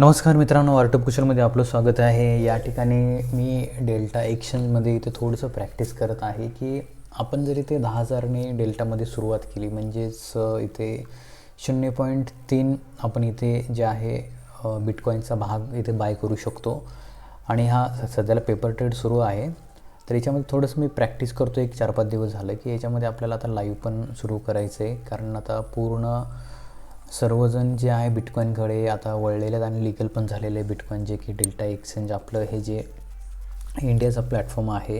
नमस्कार मित्रांनो वार्टप कुशलमध्ये आपलं स्वागत आहे. या ठिकाणी मी डेल्टा एक्शनमध्ये इथे थोडंसं प्रॅक्टिस करत आहे की आपण जर इथे दहा हजारने डेल्टामध्ये सुरुवात केली म्हणजेच इथे शून्य पॉईंट तीन आपण इथे जे आहे बिटकॉईनचा भाग इथे बाय करू शकतो. आणि हा सध्याला पेपर ट्रेड सुरू आहे. तर याच्यामध्ये थोडंसं मी प्रॅक्टिस करतो एक चार पाच दिवस झालं की याच्यामध्ये आपल्याला आता लाईव्ह पण सुरू करायचं आहे कारण आता पूर्ण सर्वजण जे आहे बिटकॉईनकडे आता वळलेले आहेत आणि लिगल पण झालेले आहे बिटकॉईन जे की डेल्टा एक्सचेंज आपलं हे जे इंडियाचा प्लॅटफॉर्म आहे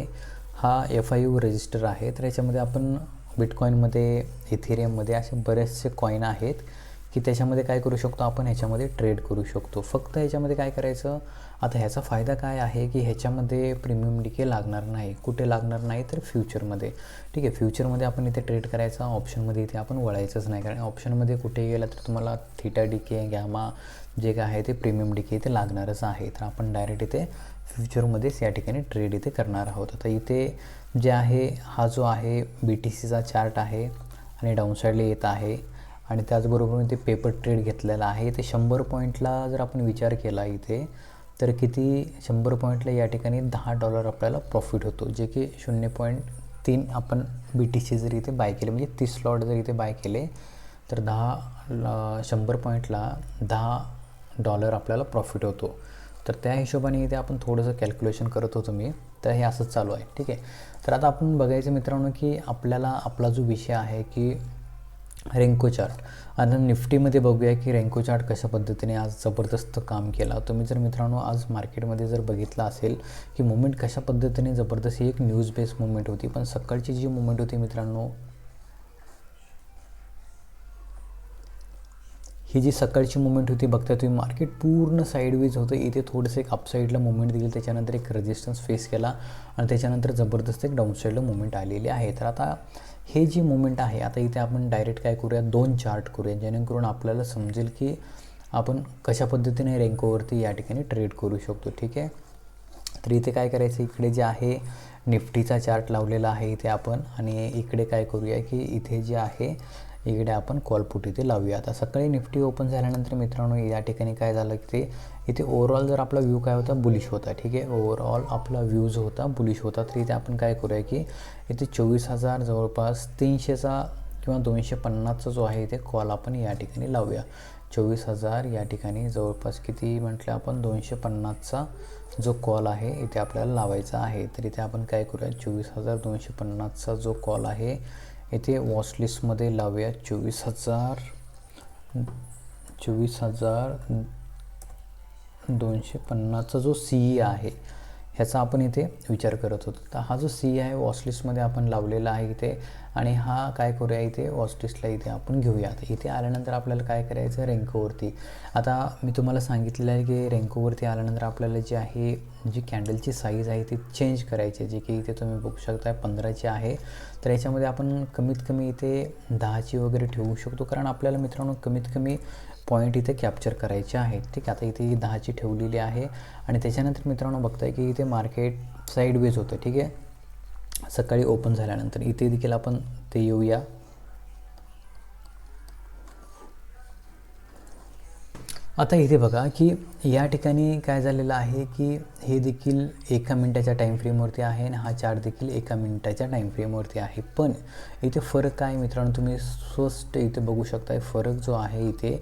हा एफ आय यू रजिस्टर आहे. तर याच्यामध्ये आपण बिटकॉईनमध्ये इथेरियममध्ये असे बरेचसे कॉईन आहेत. की त्याच्यामध्ये काय करू शकतो? आपण ह्याच्यामध्ये ट्रेड करू शकतो. फक्त ह्याच्यामध्ये काय करायचं? आता ह्याचा फायदा काय आहे की ह्याच्यामध्ये प्रीमियम डिके लागणार नाही. कुठे लागणार नाही? तर फ्युचरमध्ये ठीक आहे फ्युचरमध्ये आपण इथे ट्रेड करायचा ऑप्शनमध्ये इथे आपण वळायचंच नाही. कारण ऑप्शनमध्ये कुठे गेलं तर तुम्हाला थिटा डिके गॅमा जे काय आहे ते प्रीमियम डिके इथे लागणारच आहे. तर आपण डायरेक्ट इथे फ्युचरमध्येच या ठिकाणी ट्रेड इथे करणार आहोत. आता इथे जे आहे हा जो आहे बी टी सीचा चार्ट आहे आणि डाऊनसाईडला येत आहे. आणि त्याचबरोबर मी ते पेपर ट्रेड घेतलेला आहे. ते शंभर पॉईंटला जर आपण विचार केला इथे तर किती शंभर पॉईंटला या ठिकाणी दहा डॉलर आपल्याला प्रॉफिट होतो. जे की शून्य पॉईंट तीन आपण बी टी सी जर इथे बाय केले म्हणजे तीस स्लॉट जर इथे बाय केले तर दहा ल- शंभर पॉईंटला दहा डॉलर आपल्याला प्रॉफिट होतो. तर त्या हिशोबाने इथे आपण थोडंसं कॅल्क्युलेशन करत होतो मी. तर हे असंच चालू आहे. ठीक आहे? तर आता आपण बघायचं मित्रांनो की आपल्याला आपला जो विषय आहे की रेंको चार्ट. आता निफ्टीमध्ये बघूया की रेंको चार्ट कशा पद्धतीने आज जबरदस्त काम केला. तुम्ही जर मित्रांनो आज मार्केटमध्ये जर बघितलं असेल की मुवमेंट कशा पद्धतीने जबरदस्त एक न्यूज बेस मुवमेंट होती. पण सकाळची जी मुवमेंट होती मित्रांनो ही जी सकाळची मुवमेंट होती बघता तुम्ही मार्केट पूर्ण साईडवेज होतं. इथे थोडंसं एक अपसाईडला मुवमेंट दिली त्याच्यानंतर एक रेजिस्टन्स फेस केला. आणि त्याच्यानंतर जबरदस्त एक डाऊनसाईडला मुवमेंट आलेली आहे. तर आता हे जी मुवमेंट आहे आता इथे आपण डायरेक्ट काय करूया दोन चार्ट करूया जेणेकरून आपल्याला समजेल की आपण कशा पद्धतीने रेंकोवरती या ठिकाणी ट्रेड करू शकतो ठीक आहे? तर इथे काय करायचं इकडे जे आहे निफ्टीचा चार्ट लावलेला आहे इथे आपण आणि इकडे काय करूया की इथे जे आहे इकडे आपण कॉलपुट इथे लावूया. आता सकाळी निफ्टी ओपन झाल्यानंतर मित्रांनो या ठिकाणी काय झालं की ते इथे ओवरऑल जर आपला व्ह्यू काय होता बुलिश होता ठीक आहे? ओवरऑल आपला व्ह्यू जो होता बुलिश होता. तर इथे आपण काय करूया की इथे चोवीस हजार जवळपास तीनशेचा किंवा दोनशे पन्नासचा जो आहे इथे कॉल आपण या ठिकाणी लावूया. चोवीस हजार या ठिकाणी जवळपास किती म्हटलं आपण? दोनशे पन्नासचा जो कॉल आहे इथे आपल्याला लावायचा आहे. तर इथे आपण काय करूया चोवीस हजार दोनशे पन्नासचा जो कॉल आहे इथे वॉचलिस्टमध्ये लावूया. चोवीस हजार चोवीस हजार दोनशे पन्नासचा जो सी ई आहे ह्याचा आपण इथे विचार करत होतो. तर हा जो सी आहे वॉचलिस्टमध्ये आपण लावलेला आहे इथे आणि हा काय करूया इथे वॉचलिस्टला इथे आपण घेऊया. आता इथे आल्यानंतर आपल्याला काय करायचं रेंकोवरती. आता मी तुम्हाला सांगितलेलं आहे की रेंकोवरती आल्यानंतर आपल्याला जी आहे जी कॅन्डलची साईज आहे ती चेंज करायची जे जी की इथे तुम्ही बघू शकता पंधराची आहे. तर याच्यामध्ये आपण कमीत कमी इथे दहाची वगैरे ठेवू शकतो. कारण आपल्याला मित्रांनो कमीत कमी पॉईंट इथे कॅप्चर करायचे आहेत. ठीक आहे आता इथे ही दहाची ठेवलेली आहे. आणि त्याच्यानंतर मित्रांनो बघताय की इथे मार्केट साईडवेज होतं. ठीक आहे? सकाळी ओपन झाल्यानंतर इथे देखील आपण ते येऊया. आता इथे बघा की या ठिकाणी काय झालेलं आहे की हे देखील एका मिनटाच्या टाईम फ्रेमवरती आहे आणि हा चार्ट देखील एका मिनटाच्या टाईम फ्रेमवरती आहे. पण इथे फरक काय मित्रांनो? तुम्ही स्वस्त इथे बघू शकताय. फरक जो आहे इथे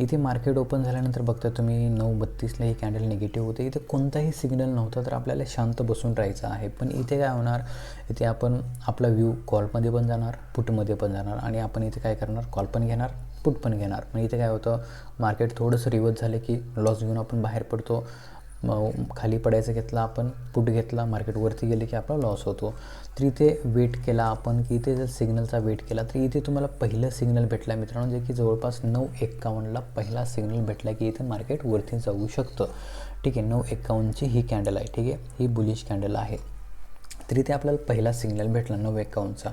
इथे मार्केट ओपन झाल्यानंतर बघता तुम्ही नऊ बत्तीसला ही कॅन्डल निगेटिव्ह होते. इथे कोणताही सिग्नल नव्हता तर आपल्याला शांत बसून राहायचं आहे. पण इथे काय होणार? इथे आपण आपला व्ह्यू कॉलमध्ये पण जाणार पुटमध्ये पण जाणार आणि आपण इथे काय करणार? कॉल पण घेणार. पुट पण घेणार. मग इथे काय होतं मार्केट थोडंसं रिवर्स झालं की लॉस घेऊन आपण बाहेर पडतो. मग खाली पडायचं घेतला आपण पुट घेतला मार्केट वरती गेले की आपला लॉस होतो. तर इथे वेट केला आपण की इथे जर सिग्नलचा वेट केला तर इथे तुम्हाला पहिलं सिग्नल भेटला मित्रांनो जे की जवळपास नऊ एक्कावन्नला पहिला सिग्नल भेटला की इथे मार्केट वरती जाऊ शकतं. ठीक आहे नऊ एक्कावन्नची ही कॅन्डल आहे. ठीक आहे ही बुलिश कॅन्डल आहे. तर इथे आपल्याला पहिला सिग्नल भेटला नऊ एक्कावन्नचा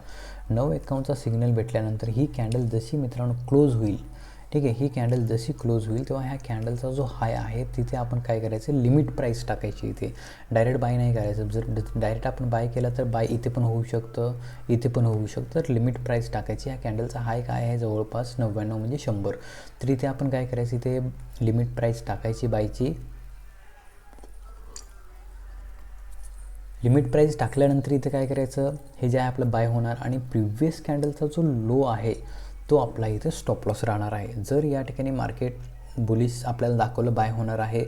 नऊ एक्कावन्नचा सिग्नल भेटल्यानंतर ही कॅन्डल जशी मित्रांनो क्लोज होईल ठीक आहे ही कॅन्डल जशी क्लोज होईल तेव्हा ह्या कॅन्डलचा जो हाय आहे तिथे आपण काय करायचं? लिमिट प्राईस टाकायची इथे. डायरेक्ट बाय नाही करायचं. जर डायरेक्ट आपण बाय केला तर बाय इथे पण होऊ शकतं इथे पण होऊ शकतं. तर लिमिट प्राईस टाकायची. ह्या कॅन्डलचा हाय काय आहे? जवळपास नव्याण्णव म्हणजे शंभर. तर इथे आपण काय करायचं? इथे लिमिट प्राईस टाकायची बायची लिमिट प्राईस टाकल्यानंतर इथे काय करायचं? हे जे आहे आपलं बाय होणार आणि प्रिव्हियस कॅन्डलचा जो लो आहे तो आपला इथे स्टॉप लॉस राहणार आहे. जर या ठिकाणी मार्केट बुलिस आपल्याला दाखवलं बाय होणार आहे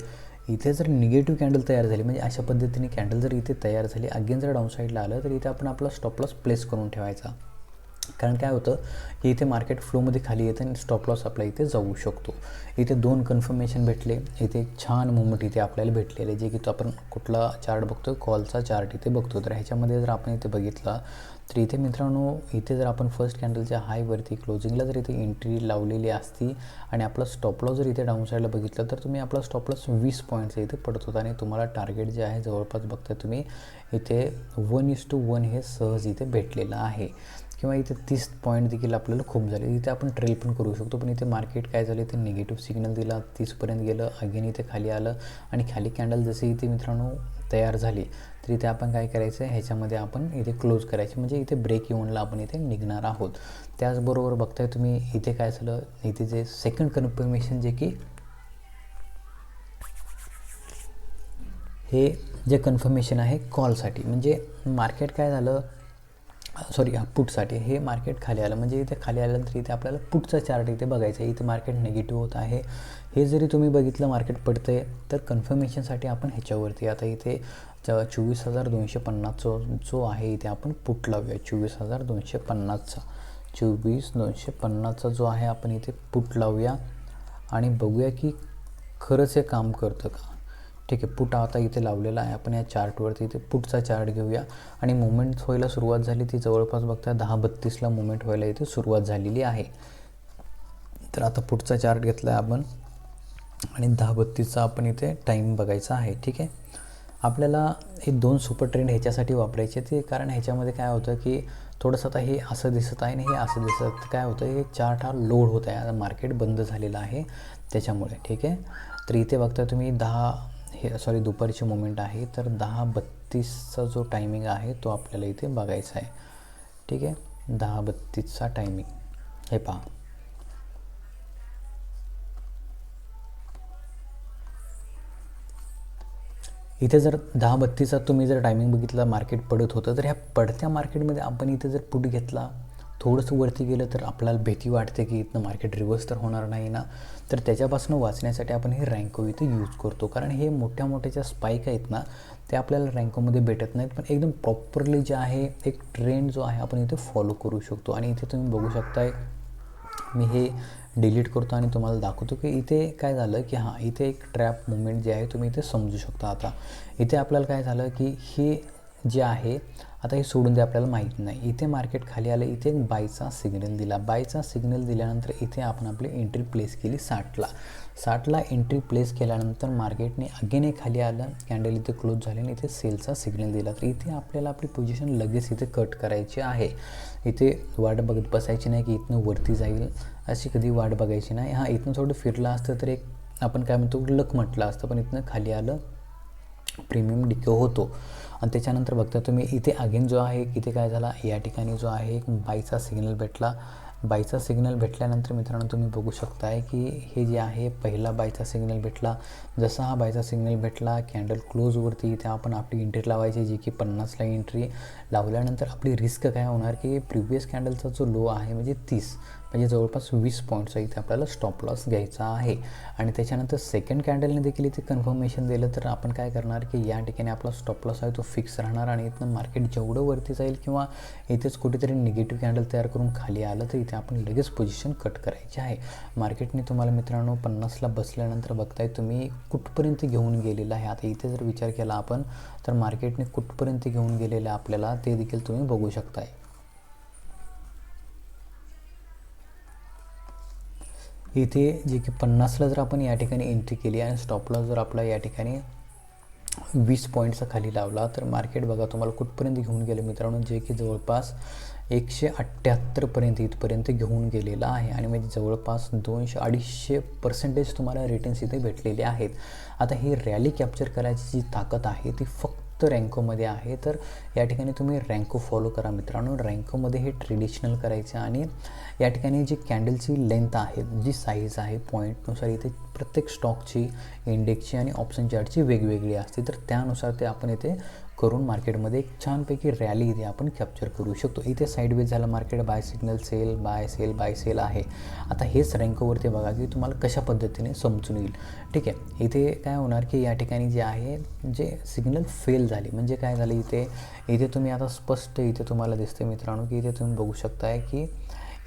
इथे जर निगेटिव्ह कॅन्डल तयार झाली म्हणजे अशा पद्धतीने कॅन्डल जर इथे तयार झाली अगेन जर डाऊन साईडला आलं तर इथे आपण आपला स्टॉप लॉस प्लेस करून ठेवायचा. कारण काय होतं की इथे मार्केट फ्लोमध्ये खाली येतं आणि स्टॉप लॉस आपला इथे जाऊ शकतो. इथे दोन कन्फर्मेशन भेटले इथे छान मुवमेंट इथे आपल्याला भेटलेले जे की तो आपण कुठला चार्ट बघतो कॉलचा चार्ट इथे बघतो. तर ह्याच्यामध्ये जर आपण इथे बघितला तर इथे मित्रांनो इथे जर आपण फर्स्ट कॅन्डलच्या हायवरती क्लोजिंगला जर इथे एंट्री लावलेली असती आणि आपला स्टॉप लॉस जर इथे डाऊन साईडला बघितलं तर तुम्ही आपला स्टॉप लॉस वीस पॉईंटचा इथे पडत होता आणि तुम्हाला टार्गेट जे आहे जवळपास बघता तुम्ही इथे वन इज टू वन हे सहज इथे भेटलेलं आहे. किंवा इथे तीस पॉईंट देखील आपल्याला खूप झाले. इथे आपण ट्रेल पण करू शकतो पण इथे मार्केट काय झालं? इथे निगेटिव्ह सिग्नल दिला तीसपर्यंत गेलं अगेन इथे खाली आलं आणि खाली कॅन्डल जसे इथे मित्रांनो तयार झाली तर इथे आपण काय करायचं? ह्याच्यामध्ये आपण इथे क्लोज करायचे. म्हणजे इथे ब्रेक येऊनला आपण इथे निघणार आहोत. त्याचबरोबर बघताय तुम्ही इथे काय झालं? इथे जे सेकंड कन्फर्मेशन जे की हे जे कन्फर्मेशन आहे कॉलसाठी म्हणजे मार्केट काय झालं? सॉरी हा पुटसाठी हे मार्केट खाली आलं. म्हणजे इथे खाली आल्यानंतर इथे आपल्याला पुटचा चार्ट इथे बघायचा आहे. इथे मार्केट निगेटिव्ह होत आहे. हे जरी तुम्ही बघितलं मार्केट पडतं आहे तर कन्फर्मेशनसाठी आपण ह्याच्यावरती आता इथे चोवीस हजार दोनशे पन्नासचा जो आहे इथे आपण पुट लावूया. चोवीस हजार दोनशे पन्नासचा चोवीस दोनशे पन्नासचा जो आहे आपण इथे पुट लावूया. आणि बघूया की खरंच हे काम करतं का? ठीक आहे पुट आता इथे लावलेला आहे. आपण या चार्टवरती इथे पुटचा चार्ट घेऊया. आणि मुवमेंट व्हायला सुरुवात झाली ती जवळपास बघता दहा बत्तीसला मुवमेंट व्हायला इथे सुरुवात झालेली आहे. तर आता पुढचा चार्ट घेतला आहे आपण. आणि दहा बत्तीसचा आपण इथे टाईम बघायचा आहे ठीक आहे? आपल्याला हे दोन सुपर ट्रेंड ह्याच्यासाठी वापरायचे ते कारण ह्याच्यामध्ये काय होतं की थोडंसं आता हे असं दिसत आहे आणि हे असं दिसत काय होतं हे चार्ट हा लोड होत आहे. आता मार्केट बंद झालेलं आहे त्याच्यामुळे ठीक आहे? तर इथे बघता तुम्ही दहा हे सॉरी दुपारची मुमेंट आहे तर दहा बत्तीसचा जो टायमिंग आहे तो आपल्याला इथे बघायचा आहे. ठीक आहे? दहा बत्तीसचा टायमिंग हे पहा. इथे जर दहा बत्तीसचा तुम्ही जर टायमिंग बघितला मार्केट पडत होतं तर ह्या पडत्या मार्केटमध्ये आपण इथे जर पुट घेतला थोडंसं वरती गेलं तर आपल्याला भीती वाटते की इथनं मार्केट रिव्हर्स तर होणार नाही ना. तर त्याच्यापासून वाचण्यासाठी आपण हे रँको इथे यूज करतो. कारण हे मोठ्या मोठ्या ज्या स्पाईक आहेत ना ते आपल्याला रँकोमध्ये भेटत नाहीत. पण एकदम प्रॉपरली जे आहे एक ट्रेंड जो आहे आपण इथे फॉलो करू शकतो. आणि इथे तुम्ही बघू शकताय मी हे डिलीट करतो आणि तुम्हाला दाखवतो की इथे काय झालं की हां इथे एक ट्रॅप मुवमेंट जे आहे तुम्ही इथे समजू शकता आता. इथे आपल्याला काय झालं की हे जे आहे आता हे सोडून दे आपल्याला माहीत नाही. इथे मार्केट खाली आलं इथे एक बायचा सिग्नल दिला. बायचा सिग्नल दिल्यानंतर इथे आपण आपली एंट्री प्लेस केली साठला. साठला एंट्री प्लेस केल्यानंतर मार्केटने अगेन एक खाली आलं कॅन्डल इथे क्लोज झाले आणि इथे सेलचा सिग्नल दिला. तर इथे आपल्याला आपली पोझिशन लगेच इथे कट करायची आहे. इथे वाट बघत बसायची नाही की इथनं वरती जाईल. अशी कधी वाट बघायची नाही. हां इथनं थोडं फिरलं असतं तर एक आपण काय म्हणतो लक म्हटलं असतं पण इथनं खाली आलं प्रीमियम डिको होतो. आणि त्याच्यानंतर बघता तुम्ही इथे अगेन जो आहे इथे काय झाला? या ठिकाणी जो आहे एक बाईचा सिग्नल भेटला. बाईचा सिग्नल भेटल्यानंतर मित्रांनो तुम्ही बघू शकताय की हे जे आहे पहिला बायचा सिग्नल भेटला. जसा हा बायचा सिग्नल भेटला कॅन्डल क्लोजवरती इथे आपण आपली एंट्री लावायची जी की पन्नासला एंट्री लावल्यानंतर आपली रिस्क काय होणार की प्रिव्हियस कॅन्डलचा जो लो आहे म्हणजे तीस. म्हणजे जवळपास वीस पॉईंटचा इथे आपल्याला स्टॉप लॉस घ्यायचा आहे. आणि त्याच्यानंतर सेकंड कॅन्डलने देखील इथे कन्फर्मेशन दिलं तर आपण काय करणार की या ठिकाणी आपला स्टॉप लॉस आहे तो फिक्स राहणार आणि इथनं मार्केट जेवढं वरती जाईल किंवा इथेच कुठेतरी निगेटिव्ह कॅन्डल तयार करून खाली आलं तर इथे आपण लगेच पोझिशन कट करायची आहे. मार्केटने तुम्हाला मित्रांनो पन्नासला बसल्यानंतर बघताय तुम्ही कुठपर्यंत घेऊन गेलेला आहे. आता इथे जर विचार केला आपण तर मार्केटने कुठपर्यंत घेऊन गेलेलं आपल्याला ते देखील तुम्ही बघू शकताय. इथे जे की पन्नासला जर आपण या ठिकाणी एंट्री केली आणि स्टॉपला जर आपला या ठिकाणी वीस पॉईंटचा खाली लावला तर मार्केट बघा तुम्हाला कुठपर्यंत घेऊन गेलं मित्रांनो जे की जवळपास एकशे अठ्ठ्याहत्तरपर्यंत इथपर्यंत घेऊन गेलेला आहे. आणि म्हणजे जवळपास दोनशे अडीचशे पर्सेंटेज तुम्हाला रिटर्न्स इथे भेटलेले आहेत. आता ही रॅली कॅप्चर करायची जी ताकद आहे ती फक्त रँकोमध्ये आहे. तर या ठिकाणी तुम्ही रँको फॉलो करा मित्रांनो. रँकोमध्ये हे ट्रेडिशनल करायचे आणि या ठिकाणी जी कॅन्डलची लेंथ आहे जी साईज आहे पॉईंटनुसार इथे प्रत्येक स्टॉकची इंडेक्सची आणि ऑप्शन चार्टची वेगवेगळी असते. तर त्यानुसार ते आपण इथे करून मार्केटमध्ये एक छानपैकी रॅली इथे आपण कॅप्चर करू शकतो. इथे साईडवेज झालं market buy signal sell buy sell buy sell आहे. आता हेच रँकोवरती बघा की तुम्हाला कशा पद्धतीने समजून येईल. ठीक आहे इथे काय होणार की या ठिकाणी जे आहे जे सिग्नल फेल झाले. म्हणजे काय झालं इथे? इथे तुम्ही आता स्पष्ट इथे तुम्हाला दिसते मित्रांनो की इथे तुम्ही बघू शकताय की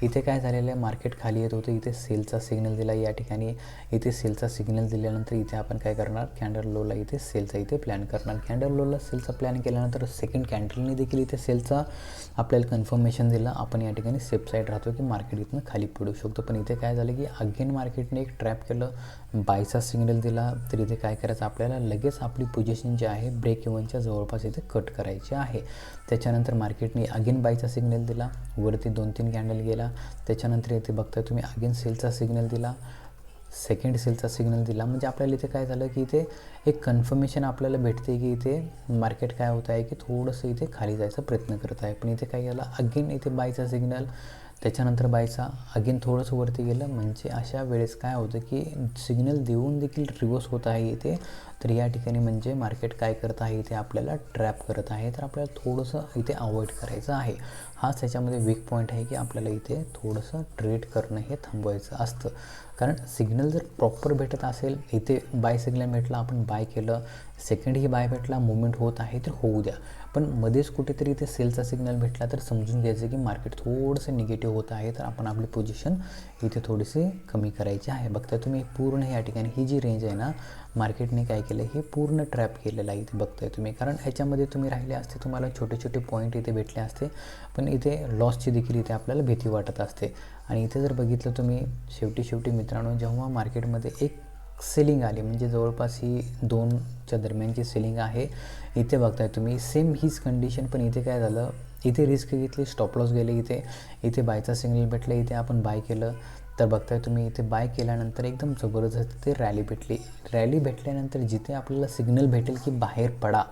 इथे काय झालेलं आहे मार्केट खाली येत होतं इथे सेलचा सिग्नल दिला. या ठिकाणी इथे सेलचा सिग्नल दिल्यानंतर इथे आपण काय करणार कॅन्डल लोला इथे सेलचा इथे प्लॅन करणार. कॅन्डल लोला सेलचा प्लॅन केल्यानंतर सेकंड कॅन्डलने देखील इथे सेलचा आपल्याला कन्फर्मेशन दिलं. आपण या ठिकाणी सेफ साईड राहतो की मार्केट इथनं खाली पडू शकतो. पण इथे काय झालं की अगेन मार्केटने एक ट्रॅप केलं बायचा सिग्नल दिला. तर इथे काय करायचं आपल्याला लगेच आपली पोझिशन जी आहे ब्रेक इव्हनच्या जवळपास इथे कट करायची आहे. त्याच्यानंतर मार्केटने अगेन बायचा सिग्नल दिला. वरती दोन तीन कॅन्डल गेला. त्याच्यानंतर इथे बघताय तुम्ही अगेन सेलचा सिग्नल दिला. सेकंड सेलचा सिग्नल दिला. म्हणजे आपल्याला इथे काय झालं की इथे एक कन्फर्मेशन आपल्याला भेटते की इथे मार्केट काय होत आहे की थोडंसं इथे खाली जायचा प्रयत्न करत आहे. पण इथे काय झालं अगेन इथे बायचा सिग्नल त्याच्यानंतर बायचा अगेन थोडंसं वरती गेलं. म्हणजे अशा वेळेस काय होतं की सिग्नल देऊन देखील रिवर्स होत आहे इथे. तर या ठिकाणी म्हणजे मार्केट काय करत आहे ते आपल्याला ट्रॅप करत आहे. तर आपल्याला थोडंसं इथे अवॉइड करायचं आहे. हाच त्याच्यामध्ये वीक पॉईंट आहे की आपल्याला इथे थोडंसं ट्रेड करणं हे थांबवायचं असतं. कारण सिग्नल जर प्रॉपर भेटत असेल इथे बाय सिग्नल भेटला आपण बाय केलं सेकंड ही बाय भेटला मुवमेंट होत आहे तर होऊ द्या. पण मध्येच कुठेतरी इथे सेलचा सिग्नल भेटला तर समजून घ्यायचं की मार्केट थोडंसं निगेटिव्ह होत आहे तर आपण आपली पोझिशन इथे थोडीशी कमी करायची आहे. बघता तुम्ही पूर्ण या ठिकाणी ही जी रेंज आहे ना मार्केटने काय केलं हे पूर्ण ट्रॅप केलेलं आहे इथे बघताय तुम्ही. कारण ह्याच्यामध्ये तुम्ही राहिले असते तुम्हाला छोटे छोटे पॉईंट इथे भेटले असते पण इथे लॉसची देखील इथे आपल्याला भीती वाटत असते. आणि इथे जर बघितलं तुम्ही शेवटी शेवटी मित्रांनो जेव्हा मार्केटमध्ये एक सेलिंग आली म्हणजे जवळपास ही दोनच्या दरम्यानची सेलिंग आहे इथे बघताय तुम्ही सेम हीच कंडिशन पण इथे काय झालं इथे रिस्क घेतली स्टॉप लॉस गेले इथे. इथे बायचा सिग्नल भेटलं इथे आपण बाय केलं. तर बघताय तुम्ही इथे बाय केल्यानंतर एकदम जबरदस्त ते रॅली भेटली. रॅली भेटल्यानंतर जिथे आपल्याला सिग्नल भेटेल की बाहेर पडा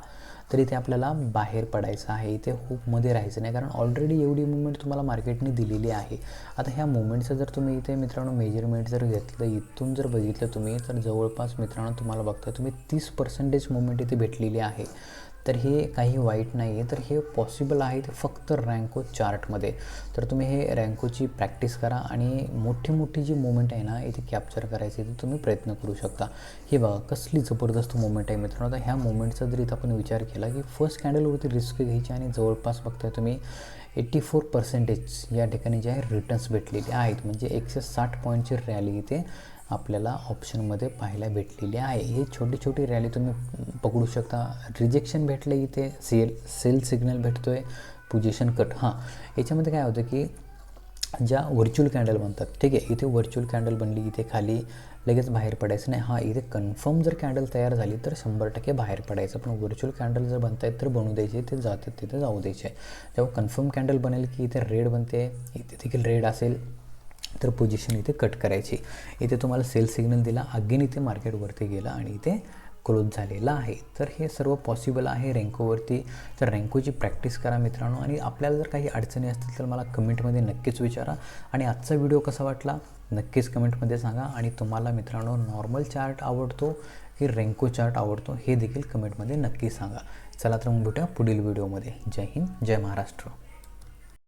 तर इथे आपल्याला बाहेर पडायचं आहे. इथे हुपमध्ये राहायचं नाही कारण ऑलरेडी एवढी मुवमेंट तुम्हाला मार्केटने दिलेली आहे. आता ह्या मुवमेंटचं जर तुम्ही इथे मित्रांनो मेजरमेंट जर घेतलं इथून जर बघितलं तुम्ही तर जवळपास मित्रांनो तुम्हाला बघता तुम्ही तीस पर्सेंटेज मुवमेंट इथे भेटलेली आहे. तर हे काही वाईट नाही आहे तर हे पॉसिबल आहे ते फक्त रँको चार्टमध्ये तर तुम्ही हे रँकोची प्रॅक्टिस करा आणि मोठी मोठी जी मुवमेंट आहे ना इथे कॅप्चर करायची ते तुम्ही प्रयत्न करू शकता. हे बघा कसली जबरदस्त मुवमेंट आहे मित्रांनो. आता ह्या मुवमेंटचा जर इथं आपण विचार केला की फर्स्ट कॅन्डलवरती रिस्क घ्यायची आणि जवळपास बघताय तुम्ही एट्टी फोर पर्सेंटेज या ठिकाणी जे आहे रिटर्न्स भेटलेले आहेत. म्हणजे एकशे साठ पॉईंटची रॅली इथे आपल्याला ऑप्शनमध्ये पाहायला भेटलेली आहे. हे छोटी छोटी रॅली तुम्ही पकडू शकता. रिजेक्शन भेटलं इथे सेल सेल सिग्नल भेटतो आहे पोजिशन कट हां याच्यामध्ये काय होतं की ज्या व्हर्च्युअल कॅन्डल बनतात ठीक आहे इथे व्हर्च्युअल कॅन्डल बनली इथे खाली लगेच बाहेर पडायचं नाही. हां इथे कन्फर्म जर कॅन्डल तयार झाली तर शंभर टक्के बाहेर पडायचं. पण व्हर्च्युअल कॅन्डल जर बनत आहेत तर बनवू द्यायचे ते जातात तिथे जाऊ द्यायचे. जेव्हा कन्फर्म कॅन्डल बनेल की इथे रेड बनते इथे देखील रेड असेल तर पोझिशन इथे कट करायची. इथे तुम्हाला सेल सिग्नल दिला अगेन इथे मार्केटवरती गेला आणि इथे क्लोज झालेला आहे. तर हे सर्व पॉसिबल आहे रँकोवरती तर रँकोची प्रॅक्टिस करा मित्रांनो. आणि आपल्याला जर काही अडचणी असतील तर मला कमेंटमध्ये नक्कीच विचारा. आणि आजचा व्हिडिओ कसा वाटला? नक्कीच कमेंटमध्ये सांगा. आणि तुम्हाला मित्रांनो नॉर्मल चार्ट आवडतो की रँको चार्ट आवडतो हे देखील कमेंटमध्ये नक्की सांगा. चला तर मग भेटूया पुढील व्हिडिओमध्ये जय हिंद जय महाराष्ट्र.